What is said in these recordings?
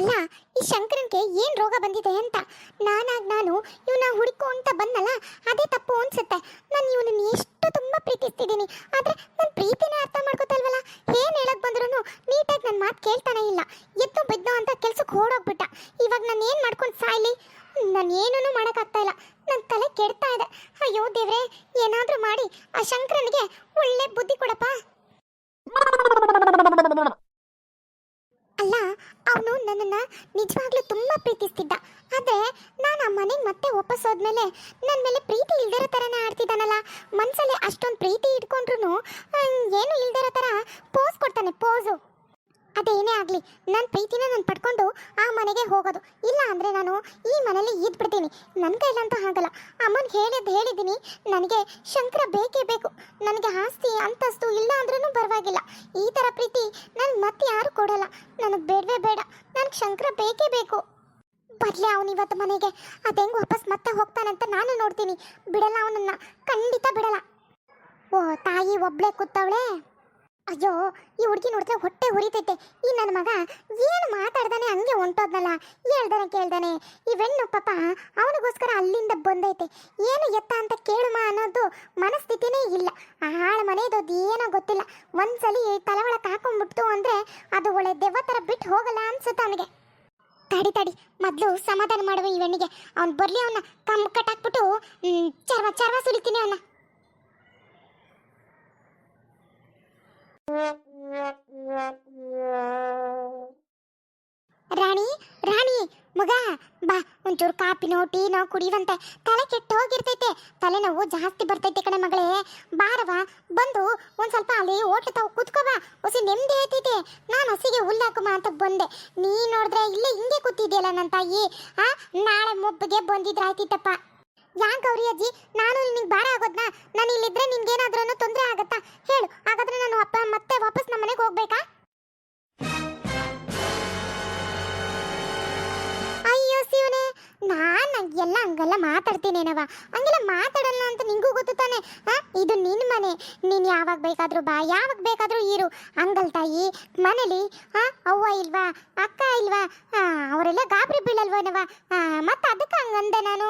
ಅಲ್ಲ ಈ ಶಂಕರನ್ಗೆ ಏನ್ ರೋಗ ಬಂದಿದೆ ಅಂತ? ನಾನಾಗ್ ನಾನು ಇವನ ಹುಡುಕು ಅಂತ ಬಂದಲ್ಲ ಅದೇ ತಪ್ಪು ಅನ್ಸುತ್ತೆ. ನಾನು ಇವನನ್ನ ಎಷ್ಟು ತುಂಬಾ ಪ್ರೀತಿಸ್ತಿದ್ದೀನಿ. ಆದ್ರೆ ನನ್ನ ಪ್ರೀತಿನೇ ಅರ್ಥ ಮಾಡ್ಕೋತಲ್ವಲ್ಲ ಏನ್ ಹೇಳಕ್ ಬಂದ್ರೂ ನೀಟಾಗಿ ನನ್ನ ಮಾತು ಕೇಳ್ತಾನೆ ಇಲ್ಲ. ಎದ್ದು ಬಿದ್ದೋ ಅಂತ ಕೆಲ್ಸಕ್ಕೆ ಓಡೋಗ್ಬಿಟ್ಟ. ಇವಾಗ ನಾನು ಏನು ಮಾಡ್ಕೊಂಡು ಸಾಯ್ಲಿ? ನಾನು ಏನೂ ಮಾಡೋಕ್ಕಾಗ್ತಾ ಇಲ್ಲ. ನನ್ನ ತಲೆ ಕೆಡ್ತಾ ಇದೆ. ಅಯ್ಯೋ ದೇವ್ರೆ, ಏನಾದರೂ ಮಾಡಿ ಆ ಶಂಕರನಿಗೆ ಒಳ್ಳೆ ಬುದ್ಧಿ ಕೊಡಪ್ಪ. ಅಲ್ಲ, ಅವನು ನನ್ನನ್ನ ನಿಜವಾಗ್ಲೂ ತುಂಬಾ ಪ್ರೀತಿಸ್ತಿದ್ದ. ಆದರೆ ನಾನು ಆ ಮನೆಗೆ ಮತ್ತೆ ವಾಪಸ್ ಹೋದ್ಮೇಲೆ ನನ್ನ ಮೇಲೆ ಪ್ರೀತಿ ಇಲ್ದಿರೋ ಥರನೇ ಆಡ್ತಿದ್ದಾನಲ್ಲ. ಮನಸಲ್ಲಿ ಅಷ್ಟೊಂದು ಪ್ರೀತಿ ಇಟ್ಕೊಂಡ್ರು ಏನು ಇಲ್ದಿರೋ ಥರ ಪೋಸ್ ಕೊಡ್ತಾನೆ ಪೋಸು ಅದೇನೇ ಆಗಲಿ ನನ್ನ ಪ್ರೀತಿನ ನಾನು ಪಡ್ಕೊಂಡು ಆ ಮನೆಗೆ ಹೋಗೋದು. ಇಲ್ಲ ಅಂದರೆ ನಾನು ಈ ಮನೇಲಿ ಇದ್ಬಿಡ್ತೀನಿ. ನನ್ನ ಕೈಲಂತೂ ಆಗಲ್ಲ ಅಮ್ಮನಿಗೆ ಹೇಳಿದ್ದು ಹೇಳಿದ್ದೀನಿ, ನನಗೆ ಶಂಕರ ಬೇಕೇ ಬೇಕು. ನನಗೆ ಆಸ್ತಿ, ಅಂತಸ್ತು ಇಲ್ಲ ಅಂದ್ರೂ ಪರವಾಗಿಲ್ಲ. ಈ ಥರ ಪ್ರೀತಿ ನನಗೆ ಮತ್ತೆ ಯಾರು ಕೊಡಲ್ಲ. ನನಗೆ ಬೇಡವೇ ಬೇಡ. ನನಗೆ ಶಂಕರ ಬೇಕೇ ಬೇಕು. ಬರಲಿ ಅವನು ಇವತ್ತು ಮನೆಗೆ. ಅದು ಹೆಂಗೆ ವಾಪಸ್ ಮತ್ತೆ ಹೋಗ್ತಾನಂತ ನಾನು ನೋಡ್ತೀನಿ. ಬಿಡಲ್ಲ ಅವನನ್ನು. ಖಂಡಿತ ಬಿಡಲ್ಲ. ಓ, ತಾಯಿ ಒಬ್ಳೆ ಕೂತವಳೆ? ಅಯ್ಯೋ, ಈ ಹುಡುಗಿ ನೋಡಿದ್ರೆ ಹೊಟ್ಟೆ ಉರಿತೈತೆ. ಈ ನನ್ನ ಮಗ ಏನು ಮಾತಾಡ್ದಾನೆ ಹಂಗೆ ಹೊಂಟೋದ್ನಲ್ಲ. ಹೇಳ್ದಾನೆ, ಕೇಳ್ದಾನೆ. ಈ ಹೆಣ್ಣು ಪಾಪ ಅವನಿಗೋಸ್ಕರ ಅಲ್ಲಿಂದ ಬಂದೈತೆ. ಏನು ಎತ್ತ ಅಂತ ಕೇಳುಮ ಅನ್ನೋದು ಮನಸ್ಥಿತಿನೇ ಇಲ್ಲ. ಆ ಹಾಳು ಮನೆಯದೋದು ಏನೋ ಗೊತ್ತಿಲ್ಲ. ಒಂದ್ಸಲಿ ತಲೆ ಒಳಗೆ ಹಾಕೊಂಡ್ಬಿಡ್ತು ಅಂದ್ರೆ ಅದು ಒಳ್ಳೆ ದೆವ್ವ ಥರ ಬಿಟ್ಟು ಹೋಗಲ್ಲ ಅನ್ಸುತ್ತೆ ಅವನಿಗೆ. ತಡಿ ತಡಿ. ಮೊದಲು ಸಮಾಧಾನ ಮಾಡುವ ಈ ಹೆಣ್ಣಿಗೆ. ಅವ್ನು ಬರಲಿ ಅವನ್ನ ಕಮ್ ಕಟ್ಟಾಕ್ಬಿಟ್ಟು ಚರ್ವ ಚರ್ವ ಸುಲಿತೀನಿ ಅವನ್ನ ರಾಣಿ ರಾಣಿ, ಮಗ, ಬಾ, ಒಂಚೂರು ಕಾಪಿನೋ ಟೀನೋ ಕುಡಿಯುವಂತೆ. ತಲೆ ಕೆಟ್ಟು ಹೋಗಿರ್ತೈತೆ. ತಲೆನೋವು ಜಾಸ್ತಿ ಬರ್ತೈತೆ ಕಣೆ ಮಗಳೇ. ಬಾರವ ಬಂದು ಒಂದ್ ಸ್ವಲ್ಪ ಅಲ್ಲಿ ಹೋಟ್ಲು ತಾವು ಕೂತ್ಕೋಬಾ ಹೊಸಿ ನೆಮ್ಮದಿ ಐತೈತೆ ನಾನು ಹಸಿಗೆ ಹುಲ್ಲಾಕುಮ ಅಂತ ಬಂದೆ. ನೀ ನೋಡಿದ್ರೆ ಇಲ್ಲೇ ಹಿಂಗೆ ಕೂತಿದ್ಯಲ್ಲ ನನ್ನ ತಾಯಿ. ಆ, ನಾಳೆ ಮೊಬ್ಬಿಗೆ ಬಂದಿದ್ರೆ ಆಯ್ತಿತ್ತಪ್ಪ ಯಾಕೆ ಗೌರಿ ಅಜ್ಜಿ, ನಾನು ನಿನಗೆ ಭಾರ ಆಗೋದ್ನಾ? ನಾನು ಇಲ್ಲಿದ್ರೆ ನಿನ್ಗೇನಾದ್ರೂ ತೊಂದರೆ ಆಗುತ್ತಾ? ಹೇಳು, ಹಾಗಾದ್ರೆ ನಾನು ಅಪ್ಪ, ಮತ್ತೆ ವಾಪಸ್ ನಮ್ಮ ಮನೆಗೆ ಹೋಗ್ಬೇಕಾ? ಅಯ್ಯೋ ಶಿವನೇ, ನಾನು ಎಲ್ಲ ಹಂಗೆಲ್ಲ ಮಾತಾಡ್ತೀನೇನವ ಹಂಗೆಲ್ಲ ಮಾತಾಡಲ್ಲ ಅಂತ ನಿಂಗೂ ಗೊತ್ತು ತಾನೆ? ಇದು ನಿನ್ನ ಮನೆ. ನೀನು ಯಾವಾಗ ಬೇಕಾದರೂ ಬಾ, ಯಾವಾಗ ಬೇಕಾದರೂ ಇರು. ಹಂಗಲ್ ತಾಯಿ, ಮನೇಲಿ ಅವ್ವ ಇಲ್ವಾ? ಅಕ್ಕ ಇಲ್ವಾ? ಅವರೆಲ್ಲ ಗಾಬರಿ ಬೀಳಲ್ವನವ ಮತ್ತೆ ಅದಕ್ಕೆ ಹಂಗಂದೆ ನಾನು.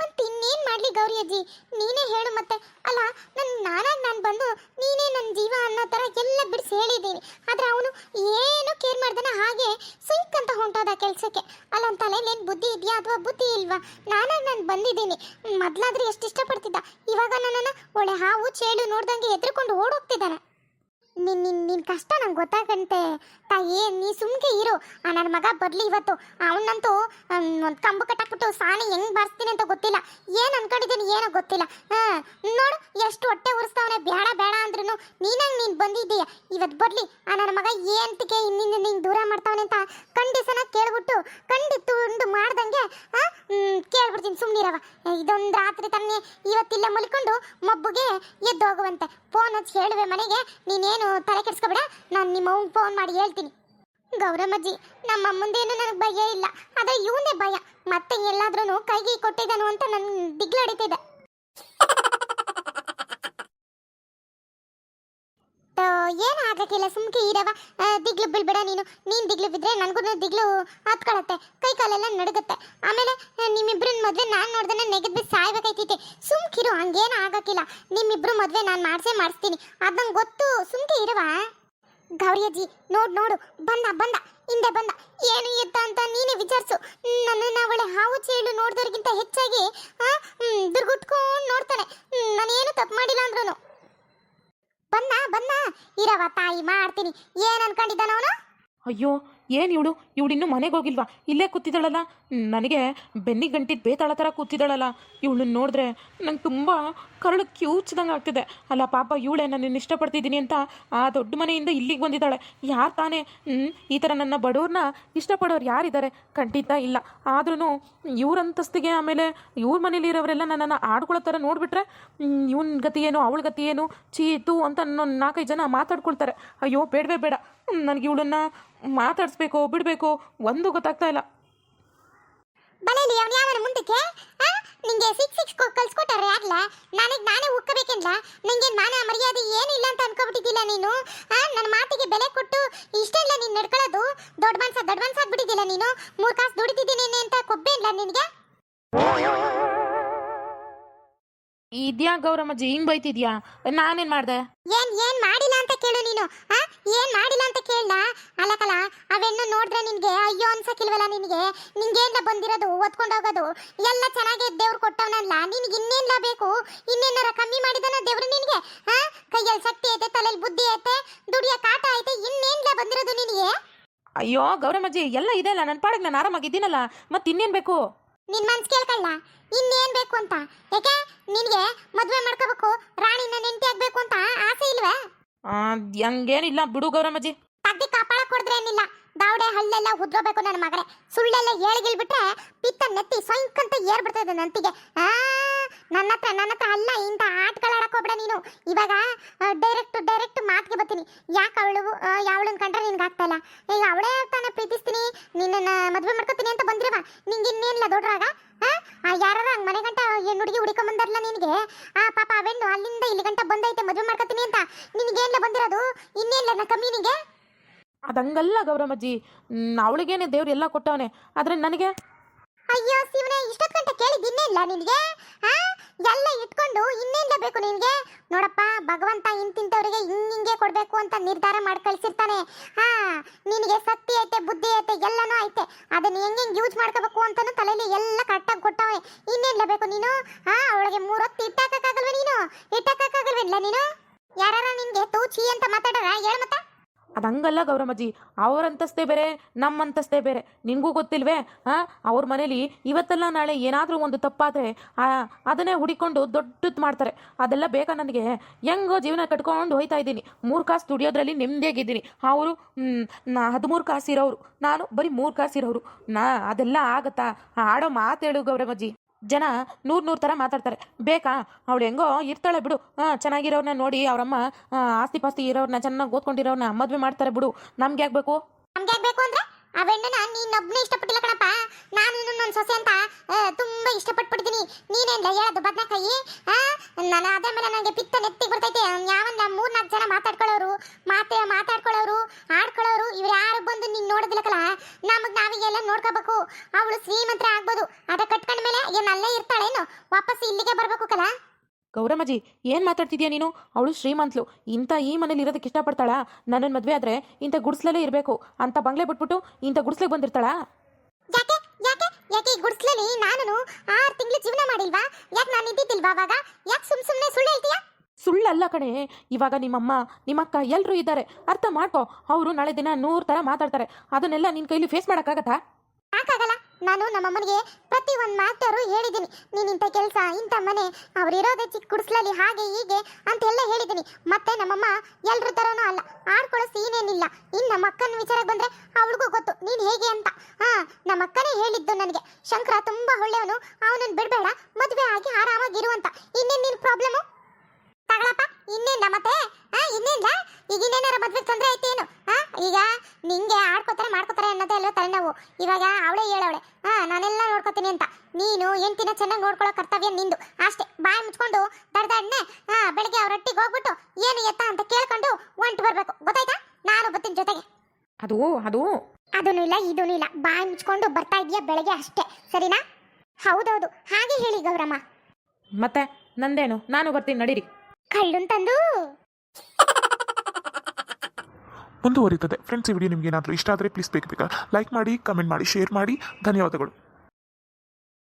ಮತ್ತೆ ಇನ್ನೇನು ಮಾಡಲಿ ಗೌರಿ ಅಜ್ಜಿ? ನೀನೇ ಹೇಳು ಮತ್ತೆ. ಅಲ್ಲ ನನ್ನ ನಾನಾಗಿ ನಾನು ಬಂದು ನೀನೇ ನನ್ನ ಜೀವ ಅನ್ನೋ ಥರ ಎಲ್ಲ ಬಿಡಿಸಿ ಹೇಳಿದ್ದೀನಿ. ಆದರೆ ಅವನು ಏನು ಕೇರ್ ಮಾಡ್ದಾನೆ ಹಾಗೆ ಸಿಂಕ್ ಅಂತ ಹೊಂಟೋದ ಕೆಲಸಕ್ಕೆ. ಅಲ್ಲ ಏನು ಬುದ್ಧಿ ಇದೆಯಾ ಅಥವಾ ಬುದ್ಧಿ ಇಲ್ವಾ? ನಾನಾಗಿ ನಾನು ಬಂದಿದ್ದೀನಿ. ಮೊದಲಾದ್ರೆ ಎಷ್ಟು ಇಷ್ಟಪಡ್ತಿದ್ದ. ಇವಾಗ ನನ್ನನ್ನು ಒಳ್ಳೆ ಹಾವು ಚೇಳು ನೋಡ್ದಂಗೆ ಎದ್ರುಕೊಂಡು ಓಡೋಗ್ತಿದ್ದಾನೆ. ನಿನ್ ನಿನ್ ನಿನ್ ಕಷ್ಟ ನಂಗೆ ಗೊತ್ತಾಗಂತೆ. ತಾಯಿ, ನೀ ಸುಮ್ಕೆ ಇರು. ನನ್ನ ಮಗ ಬರ್ಲಿ ಇವತ್ತು. ಅವನಂತೂ ಒಂದು ಕಂಬು ಕಟ್ಟಾಕ್ಬಿಟ್ಟು ಸಾಣಿ ಹೆಂಗ್ ಬರ್ಸ್ತೀನಿ ಅಂತ ಗೊತ್ತಿಲ್ಲ. ಏನ್ ಅನ್ಕೊಂಡಿದ್ದೀನಿ ಏನೋ ಗೊತ್ತಿಲ್ಲ. ಹಾ, ನೋಡು, ಎಷ್ಟು ಹೊಟ್ಟೆ ಉರಿಸ್ತಾವನೆ ಬೇಡ ಬೇಡ ಅಂದ್ರೂ ನೀನಂಗ್ ನೀನ್ ಬಂದಿದ್ದೀಯ. ಇವತ್ತು ಬರ್ಲಿ. ಆ ನನ್ನ ಮಗ ಏನ್ತಿಗೆ ಇನ್ನಿಂದ ನಿಂಗೆ ದೂರ ಮಾಡ್ತಾವನೆ ಅಂತ ಕಂಡೀಸನ ಕೇಳ್ಬಿಟ್ಟು, ಖಂಡಿತ ಉಂಡು ಮಾಡ್ದಂಗೆ ಕೇಳ್ಬಿಡ್ತೀನಿ ಸುಮ್ನಿರವ. ಇದೊಂದು ರಾತ್ರಿ ತನ್ನೆ ಇವತ್ತಿಲ್ಲ ಮಲ್ಕೊಂಡು ಮಬ್ಬುಗೆ ಎದ್ದು ಹೋಗುವಂತೆ ಫೋನ್ ಹಚ್ಚಿ ಹೇಳುವೆ ಮನೆಗೆ, ನೀನೇನು ತಲೆ ಕೆಡಿಸ್ಕೊಬೇಡ, ನಾನು ನಿಮ್ಮ ಫೋನ್ ಮಾಡಿ ಹೇಳ್ತೀನಿ. ಗೌರಮ್ಮಜ್ಜಿ, ನಮ್ಮ ಮುಂದೇನು ನನಗೆ ಭಯ ಇಲ್ಲ ಅದೇ ಇವನೇ ಭಯ. ಮತ್ತೆ ಎಲ್ಲಾದ್ರೂ ಕೈಗೆ ಕೊಟ್ಟಿದ್ದಾನು ಅಂತ ನನ್ ದಿಗ್ಲು ಏನು ಆಗಕ್ಕಿಲ್ಲ ಸುಮ್ಕೆ ಇರವ ದಿಗ್ಲು ಬೀಳ್ಬೇಡ ನೀನು. ನೀನು ದಿಗ್ಲು ಬಿದ್ದರೆ ನನಗೂ ದಿಗ್ಲು ಹತ್ಕೊಳತ್ತೆ. ಕೈ ಕಾಲೆಲ್ಲ ನಡುಗುತ್ತೆ. ಆಮೇಲೆ ಆ, ಮದುವೆ ನಾನು ನೋಡ್ದೆ ನೆಗೆದ್ ಬಿದ್ದು ಸಾಯ್ಬೇಕಾಯ್ತೈತೆ. ಸುಮ್ಕಿರು ಹಂಗೇನು ಆಗಕ್ಕಿಲ್ಲ. ನಿಮ್ಮಿಬ್ರು ಮದುವೆ ನಾನು ಮಾಡಿಸೇ ಮಾಡಿಸ್ತೀನಿ. ಅದಂಗೆ ಗೊತ್ತು ಸುಮ್ಕೆ ಇರವ ಗೌರಿಯಜ್ಜಿ ನೋಡು ನೋಡು. ಬಂದ ಬಂದ. ಹಿಂದೆ ಬಂದ. ಏನು ಎತ್ತ ಅಂತ ನೀನೇ ವಿಚಾರಿಸು. ನನ್ನನ್ನು ಒಳ್ಳೆ ಹಾವು ಚೇಳು ನೋಡಿದವ್ರಿಗಿಂತ ಹೆಚ್ಚಾಗಿ ದುರ್ಗುಟ್ಕೊಂಡು ನೋಡ್ತಾನೆ. ನಾನೇನು ತಪ್ಪು ಮಾಡಿಲ್ಲ ಅಂದ್ರೂ ಬಂದ ಬನ್ನ. ಇರವ ತಾಯಿ ಮಾಡ್ತೀನಿ. ಏನ್ ಅನ್ಕೊಂಡಿದ್ದಾನ ಅವನು ಅಯ್ಯೋ ಏನು ಇವಳು? ಇವಳಿನ್ನೂ ಮನೆಗೆ ಹೋಗಿಲ್ವಾ? ಇಲ್ಲೇ ಕೂತಿದ್ದಾಳಲ್ಲ? ನನಗೆ ಬೆನ್ನಿಗೆ ಗಂಟಿದ್ದು ಬೇತಾಳ ಥರ ಕೂತಿದ್ದಾಳಲ್ಲ. ಇವಳನ್ನ ನೋಡಿದ್ರೆ ನಂಗೆ ತುಂಬ ಕರಳು ಕ್ಯೂಚ್ದಂಗೆ ಆಗ್ತಿದೆ. ಅಲ್ಲ ಪಾಪ, ಇವಳೆ ನನ್ನ ಇಷ್ಟಪಡ್ತಿದ್ದೀನಿ ಅಂತ ಆ ದೊಡ್ಡ ಮನೆಯಿಂದ ಇಲ್ಲಿಗೆ ಬಂದಿದ್ದಾಳೆ. ಯಾರು ತಾನೇ? ಈ ಥರ ನನ್ನ ಬಡವ್ರನ್ನ ಇಷ್ಟಪಡೋರು ಯಾರಿದ್ದಾರೆ? ಖಂಡಿತ ಇಲ್ಲ. ಆದ್ರೂ ಇವ್ರ ಅಂತಸ್ತಿಗೆ ಆಮೇಲೆ ಇವ್ರ ಮನೇಲಿರೋರೆಲ್ಲ ನನ್ನನ್ನು ಆಡ್ಕೊಳ್ಳೋ ಥರ ನೋಡಿಬಿಟ್ರೆ ಇವನ ಗತಿ ಏನು, ಅವಳ ಗತಿ ಏನು ಚೀತು ಅಂತ ನಾಲ್ಕೈದು ಜನ ಮಾತಾಡ್ಕೊಳ್ತಾರೆ. ಅಯ್ಯೋ, ಬೇಡವೇ ಬೇಡ. ನನಗೆ ಇವಳನ್ನ ಮಾತಾಡಿಸ್ಬೇಕೋ, ಬಿಡಬೇಕೋ, ಒಂದು ಗೊತ್ತಾಗ್ತಾ ಇಲ್ಲ. ಬಲೇಲಿ ಅವನು ಯಾವನ ಮುಂದಕ್ಕೆ? ನಿಂಗೆ ಸಿಕ್ಸ್ ಸಿಕ್ಸ್ ಕಳ್ಸ್ಕೊಟ್ಟಾರೆ ಆಗ್ಲ? ನನಗೆ ನಾನೇ ಉಕ್ಕಬೇಕಿಲ್ಲ ನಿಂಗೆ ಮಾನ ಮರ್ಯಾದೆ ಏನಿಲ್ಲ ಅಂತ ಅನ್ಕೊಬಿಟ್ಟಿದ್ದಿಲ್ಲ ನೀನು? ನನ್ನ ಮಾತಿಗೆ ಬೆಲೆ ಕೊಟ್ಟು ಇಷ್ಟೆಲ್ಲ ನೀನು ನಡ್ಕೊಳ್ಳೋದು ದೊಡ್ಡ ಮನ್ಸ ದೊಡ್ಡ ಮನ್ಸ ಆಗ್ಬಿಟ್ಟಿದ್ದಿಲ್ಲ ನೀನು? ಮೂರು ಕಾಸು ದುಡಿತಿದ್ದೀನಿ ಅಂತ ಕೊಬ್ಬೆ ಇಲ್ಲ ನಿನಗೆ? ಇದ್ಯಾ ಗೌರಮ್ಮಜ್ಜಿ ಹಿಂಗ್ ಬೈತಿದ್ಯಾ? ನಾನೇನ್ ಮಾಡ್ದೆ? ಏನ್ ಏನ್ ಮಾಡಿಲ್ಲ ಅಂತ ಕೇಳು ನೀನು ಆ? ಏನ್ ಮಾಡಿಲ್ಲ ಅಂತ ಕೇಳ ಅಲ್ಲಕಲ್ಲ ಅವೆಣ್ಣು ನೋಡ್ರೆ ನಿನ್ಗೆ ಅಯ್ಯೋ ಅನ್ಸಕ್ಕಿಲ್ವಲ್ಲ ನಿನ್ಗೆ? ನಿನ್ಗೇನ್ಲ ಬಂದಿರೋದು ಓದ್ಕೊಂಡು ಹೋಗೋದು? ಎಲ್ಲ ಚೆನ್ನಾಗಿ ದೇವ್ರು ಕೊಟ್ಟವನಲ್ಲ ನಿನ್ಗೆ ಇನ್ನೇನ್ಲ ಬೇಕು? ಇನ್ನೇನಾರ ಕಮ್ಮಿ ಮಾಡಿದನ ದೇವ್ರು ನಿನ್ಗೆ ಆ? ಕೈಯಲ್ಲಿ ಶಕ್ತಿ ಐತೆ ತಲೆಯಲ್ಲಿ ಬುದ್ಧಿ ಐತೆ ದುಡಿಯ ಕಾಟ ಐತೆ ಇನ್ನೇನ್ಲ ಬಂದಿರೋದು ನಿನಗೆ? ಅಯ್ಯೋ ಗೌರಮ್ಮಜ್ಜಿ ಎಲ್ಲ ಇದೆ ಅಲ್ಲ ನನ್ನ ಪಾಡಿಗೆ ನಾನು ಆರಾಮಾಗಿದ್ದೀನಲ್ಲ ಮತ್ತೆ ಇನ್ನೇನ್ ಬೇಕು? ನಿನ್ ಮನ್ಸ್ ಕೇಳ್ಕೊಳ್ಳ? ಇನ್ನೇನ್ ಬೇಕು ಅಂತ? ಯಾಕೆ? ನಿನ್ಗೆ ಮದ್ವೆ ಮಾಡ್ಕೋಬೇಕು ರಾಣಿನ ನೆಂಟಿ ಆಗ್ಬೇಕು ಅಂತ ಆಸೆ ಇಲ್ವೇ? ಆ, ಹಂಗೇನಿಲ್ಲ. ಬಿಡು ಗೌರಮ್ಮಜ್ಜಿ ತಗ್ದಿ ಕಾಪಾಡ ಕೊಡ್ದ್ರೇನಿಲ್ಲ ದಾವಡೆ ಹಳ್ಳೆಲ್ಲ ಉದ್ರೋಬೇಕು ನನ್ನ ಮಗನೇ. ಸುಳ್ಳೆಲ್ಲ ಏಳಿಗಿಲ್ ಬಿಟ್ರೆ ಪಿತ್ತ ನೆತ್ತಿ ಸೊಂಕ್ ಅಂತ ಏರ್ ಬಿಡ್ತದೆ ನಂತಿಗೆ ಆ ನನ್ನ ಹತ್ರ ನನ್ನ ಹತ್ರ ಅಲ್ಲ ಇಂಥ ಆಟಗಳಾಡಕ್ಕೆ ಹೋಗ್ಬೇಡ ನೀನು. ಇವಾಗ ಡೈರೆಕ್ಟ್ ಡೈರೆಕ್ಟ್ ಮಾತಿಗೆ ಬರ್ತೀನಿ. ಯಾಕೆ ಅವಳು ಯಾವಳು ಕಂಡ್ರೆ ನಿನ್ಗೆ ಆಗ್ತಾ ಇಲ್ಲ? ಈಗ ಅವಳೇ ತಾನೇ ಪ್ರೀತಿಸ್ತೀನಿ. ನಿನ್ನನ್ನ ಮದುವೆ ಮಾಡ್ಕೊತೀನಿ ಅಂತ ಬಂದಿರವ. ನಿಂಗೆ ಇನ್ನೇನಿಲ್ಲ ದೊಡ್ಡರಾಗ ಯಾರು ಹಂಗೆ ಮನೆ ಗಂಟ ಹೆಣ್ಣು ಹುಡುಗಿ ಹುಡುಕೊಂಡ್ ಬಂದಾರಲ್ಲ ನಿನಗೆ? ಆ ಪಾಪ ಅವೆಣ್ಣು ಅಲ್ಲಿಂದ ಇಲ್ಲಿ ಗಂಟ ಬಂದೈತೆ ಮದುವೆ ಮಾಡ್ಕೊತೀನಿ ಅಂತ. ನಿನಗೇನಿಲ್ಲ ಬಂದಿರೋದು? ಇನ್ನೇನಿಲ್ಲ ನಾ ಕಮ್ಮಿ ನಿನಗೆ ಅದಂಗಲ್ಲ ಗೌರಮ್ಮಜ್ಜಿ. ಅವಳಿಗೇನೆ ದೇವ್ರು ಎಲ್ಲ ಕೊಟ್ಟವನೆ. ಆದ್ರೆ ನನಗೆ? ಅಯ್ಯೋ ಶಿವನೇ ಇಷ್ಟೊತ್ತು ಗಂಟೆ ಕೇಳಿದ್ದಿನ್ನೇ ಇಲ್ಲ ನಿನಗೆ? ಆ? ಎಲ್ಲ ಇಟ್ಕೊಂಡು ಇನ್ನೇನ್ ಬೇಕು ನಿನಗೆ? ನೋಡಪ್ಪ, ಭಗವಂತ ಇಂತಿಂತವರಿಗೆ ಹಿಂಗಿಂಗೆ ಕೊಡಬೇಕು ಅಂತ ನಿರ್ಧಾರ ಮಾಡಿ ಕಳ್ಸಿರ್ತಾನೆ. ಹಾ, ನಿನಗೆ ಶಕ್ತಿ ಐತೆ, ಬುದ್ಧಿ ಐತೆ, ಎಲ್ಲನೂ ಐತೆ. ಅದನ್ನ ಹೆಂಗೆ ಯೂಸ್ ಮಾಡ್ಕೋಬೇಕು ಅಂತಾನು ತಲೆಯಲ್ಲಿ ಎಲ್ಲ ಕರೆಕ್ಟಾಗಿ ಕೊಟ್ಟವೆ ಇನ್ನೇನ್ ಬೇಕು ನೀನು? ಹಾ, ಅವಳಿಗೆ ಮೂರೊತ್ತು ಇಟ್ಟಾಕಕ್ಕಾಗಲ್ವ ನೀನು? ಇಟ್ಟಾಕಕ್ಕಾಗಲ್ವೇನ್ಲ ನೀನು? ಯಾರು ನಿನ್ಗೆ ತೂಚಿ ಅಂತ ಮಾತಾಡೋರ ಹೇಳ ಅದಂಗಲ್ಲ ಗೌರಮ್ಮಜ್ಜಿ. ಅವ್ರ ಬೇರೆ ನಮ್ಮ ಅಂತಸ್ತೇ ಬೇರೆ. ನಿನಗೂ ಗೊತ್ತಿಲ್ವೇ? ಹಾಂ ಅವ್ರ ಮನೇಲಿ ಇವತ್ತೆಲ್ಲ ನಾಳೆ ಏನಾದರೂ ಒಂದು ತಪ್ಪಾದರೆ ಅದನ್ನೇ ಹುಡಿಕೊಂಡು ದೊಡ್ಡದು ಮಾಡ್ತಾರೆ. ಅದೆಲ್ಲ ಬೇಕಾ ನನಗೆ ಹೆಂಗೋ ಜೀವನ ಕಟ್ಕೊಂಡು ಹೋಯ್ತಾ ಇದ್ದೀನಿ. ಮೂರು ಕಾಸು ದುಡಿಯೋದ್ರಲ್ಲಿ ನೆಮ್ಮದಿಯಾಗಿದ್ದೀನಿ ಅವರು ನಾ ಹದಿಮೂರು ಕಾಸು ಇರೋರು. ನಾನು ಬರೀ ಮೂರು ಕಾಸು ಇರೋರು. ನಾ, ಅದೆಲ್ಲ ಆಗತ್ತಾ? ಆಡೋ ಮಾತೇಳು ಗೌರಮ್ಮಜ್ಜಿ. ಜನ ನೂರು ನೂರು ಥರ ಮಾತಾಡ್ತಾರೆ. ಬೇಕಾ? ಅವಳು ಹೆಂಗೋ ಇರ್ತಾಳೆ ಬಿಡು. ಹಾಂ ಚೆನ್ನಾಗಿರೋರ್ನ ನೋಡಿ ಅವರಮ್ಮ ಆಸ್ತಿ ಪಾಸ್ತಿ ಇರೋರ್ನ, ಚೆನ್ನಾಗಿ ಓದ್ಕೊಂಡಿರೋರ್ನ ಮದುವೆ ಮಾಡ್ತಾರೆ ಬಿಡು. ನಮ್ಗೆ ಯಾಕೆ ಬೇಕು? ನಮ್ಗೆ ಬೇಕು ಅಂದ್ರೆ ಆ ಬೆಣ್ಣನ ಇಷ್ಟ ಇಷ್ಟಪಟ್ಟಿಲ್ಲ ಕಣಪ್ಪ. ನಾನು ನನ್ನ ಸೊಸೆ ಅಂತ ತುಂಬಾ ಇಷ್ಟಪಟ್ಬಿಡ್ತೀನಿ. ನೀನೇನ್ಲ ಹೇಳೋದು ಬದನೆಕಾಯಿ ನಾನು ಅದೇ ಮೇಲೆ ನನಗೆ ಪಿತ್ತ ನೆತ್ತಿಗೆ ಬರ್ತೈತೆ. ಯಾವನ್ನ ಮೂರ್ನಾಲ್ಕು ಜನ ಮಾತಾಡ್ಕೊಳ್ಳೋರು, ಮಾತೇ ಮಾತಾಡ್ಕೊಳ್ಳೋರು, ಆಡ್ಕೊಳ್ಳೋರು, ಇವ್ರು ಯಾರು ನೀನ್ ನೋಡೋದಿಲ್ಲಕಲ್ಲ ನಮಗ್ ನಾವಿಗೆಲ್ಲ ನೋಡ್ಕೋಬೇಕು. ಅವಳು ಶ್ರೀಮಂತ್ರ ಆಗ್ಬೋದು. ಅದ ಕಟ್ಕೊಂಡ ಮೇಲೆ ಏನ್ ಅಲ್ಲೇ ಇರ್ತಾಳೇನು? ವಾಪಸ್ ಇಲ್ಲಿಗೆ ಬರ್ಬೇಕು ಕಲ. ಗೌರಮ್ಮಜ್ಜಿ ಏನು ಮಾತಾಡ್ತಿದ್ಯಾ ನೀನು? ಅವಳು ಶ್ರೀಮಂತ್ಲು. ಇಂಥ ಈ ಮನೇಲಿ ಇರೋದಕ್ಕೆ ಇಷ್ಟಪಡ್ತಾಳಾ? ನನ್ನನ್ನು ಮದುವೆ ಆದ್ರೆ ಇಂಥ ಗುಡ್ಸ್ಲಲ್ಲೇ ಇರಬೇಕು. ಅಂತ ಬಂಗ್ಲೆ ಬಿಟ್ಬಿಟ್ಟು ಇಂಥ ಗುಡ್ಸ್ಲಿಗೆ ಬಂದಿರ್ತಾಳಾ? ಯಾಕೆ? ಯಾಕೆ? ಯಾಕೆ ಈ ಗುಡ್ಸ್ಲಲ್ಲಿ ನಾನು ಆರು ತಿಂಗಳು ಜೀವನ ಮಾಡಿಲ್ವಾ? ಯಾಕೆ ನಾನು ಇದ್ದಿದ್ದಿಲ್ವಾ ಅವಾಗ? ಯಾಕೆ ಸುಮ್ ಸುಮ್ಮನೆ ಸುಳ್ಳು ಹೇಳ್ತೀಯಾ? ಸುಳ್ಳಲ್ಲ ಕಣೆ. ಇವಾಗ ನಿಮ್ಮಮ್ಮ, ನಿಮ್ಮಕ್ಕ ಎಲ್ಲರೂ ಇದ್ದಾರೆ. ಅರ್ಥ ಮಾಡ್ಕೋ. ಅವರು ನಾಳೆ ದಿನ ನೂರು ಥರ ಮಾತಾಡ್ತಾರೆ. ಅದನ್ನೆಲ್ಲ ನಿನ್ನ ಕೈಲಿ ಫೇಸ್ ಮಾಡೋಕ್ಕಾಗತ್ತಾ? ಯಾಕಾಗಲ್ಲ? ನಾನು ನಮ್ಮಮ್ಮನಿಗೆ ಪ್ರತಿ ಒಂದು ಮಾತಾರು ಹೇಳಿದ್ದೀನಿ. ನೀನು ಇಂಥ ಕೆಲಸ, ಇಂಥ ಮನೆ, ಅವ್ರು ಇರೋದೇ ಚಿಕ್ಕ ಗುಡಿಸ್ಲಲ್ಲಿ ಹಾಗೆ ಹೀಗೆ ಅಂತೆಲ್ಲ ಹೇಳಿದ್ದೀನಿ. ಮತ್ತೆ ನಮ್ಮಮ್ಮ ಎಲ್ಲರ ಥರನೂ ಅಲ್ಲ. ಆಡ್ಕೊಳ್ಳೋ ಸೀನೇನಿಲ್ಲ. ಇನ್ನು ನಮ್ಮ ಅಕ್ಕನ ವಿಚಾರಕ್ಕೆ ಬಂದ್ರೆ ಅವಳಿಗೂ ಗೊತ್ತು. ನೀನು ಹೇಗೆ ಅಂತ. ಹಾಂ, ನಮ್ಮ ಅಕ್ಕನೇ ಹೇಳಿದ್ದು ನನಗೆ. ಶಂಕರ ತುಂಬಾ ಒಳ್ಳೆಯವನು. ಅವನನ್ನು ಬಿಡಬೇಡ. ಮದುವೆ ಆಗಿ ಆರಾಮಾಗಿರುವಂತ ಇನ್ನೇನು ನಿನ್ ಪ್ರಾಬ್ಲಮು ತಗಳಪ್ಪ ಇನ್ನೇನ ಮತ್ತೆ? ಆ ಇನ್ನೇನ್ಲ ಈಗ ಇನ್ನೇನಾರ ಮದ್ವೆ ತೊಂದ್ರೆ ಐತೇನು ಆ ಈಗ ನಿಂಗೆ ಆಡ್ಕೋತಾರೆ ಮಾಡ್ಕೋತಾರೆ ಅನ್ನೋದೇ ಅಲ್ವ ತಲೆನೋವು. ಇವಾಗ ಅವಳೇ ಹೇಳವಳೆ ಹಾ ನಾನೆಲ್ಲ ನೋಡ್ಕೋತೀನಿ ಅಂತ. ನೀನು ಎಂಟಿನ ಚೆನ್ನಾಗಿ ನೋಡ್ಕೊಳ್ಳೋ ಕರ್ತವ್ಯ ನಿಂದು. ಅಷ್ಟೇ ಬಾಯಿ ಮುಚ್ಕೊಂಡು ದಡ್ದಾಡ್ನೆ ಹಾ ಬೆಳಿಗ್ಗೆ ಅವ್ರ ಒಟ್ಟಿಗೆ ಹೋಗ್ಬಿಟ್ಟು ಏನು ಎತ್ತ ಅಂತ ಕೇಳ್ಕೊಂಡು ಒಂಟು ಬರ್ಬೇಕು. ಗೊತ್ತಾಯ್ತಾ? ನಾನು ಬರ್ತೀನಿ ಜೊತೆಗೆ. ಅದು ಅದು. ಅದೂ ಇಲ್ಲ ಇದೂ ಇಲ್ಲ. ಬಾಯಿ ಮುಚ್ಕೊಂಡು ಬರ್ತಾ ಇದೆಯಾ ಬೆಳಗ್ಗೆ ಅಷ್ಟೇ. ಸರಿನಾ? ಹೌದೌದು. ಹಾಗೆ ಹೇಳಿ ಗೌರಮ್ಮ. ಮತ್ತೆ ನಂದೇನು? ನಾನು ಬರ್ತೀನಿ ನಡೀರಿ. ಕಳ್ಳುನ್ ತಂದು. ಫ್ರೆಂಡ್ಸ್ ಈ ವಿಡಿಯೋ ನಿಮ್ಗೆ ಏನಾದರೂ ಇಷ್ಟ ಆದರೆ ಪ್ಲೀಸ್ ಬೇಕು ಬೇಕಾ ಲೈಕ್ ಮಾಡಿ ಕಮೆಂಟ್ ಮಾಡಿ ಶೇರ್ ಮಾಡಿ. ಧನ್ಯವಾದಗಳು.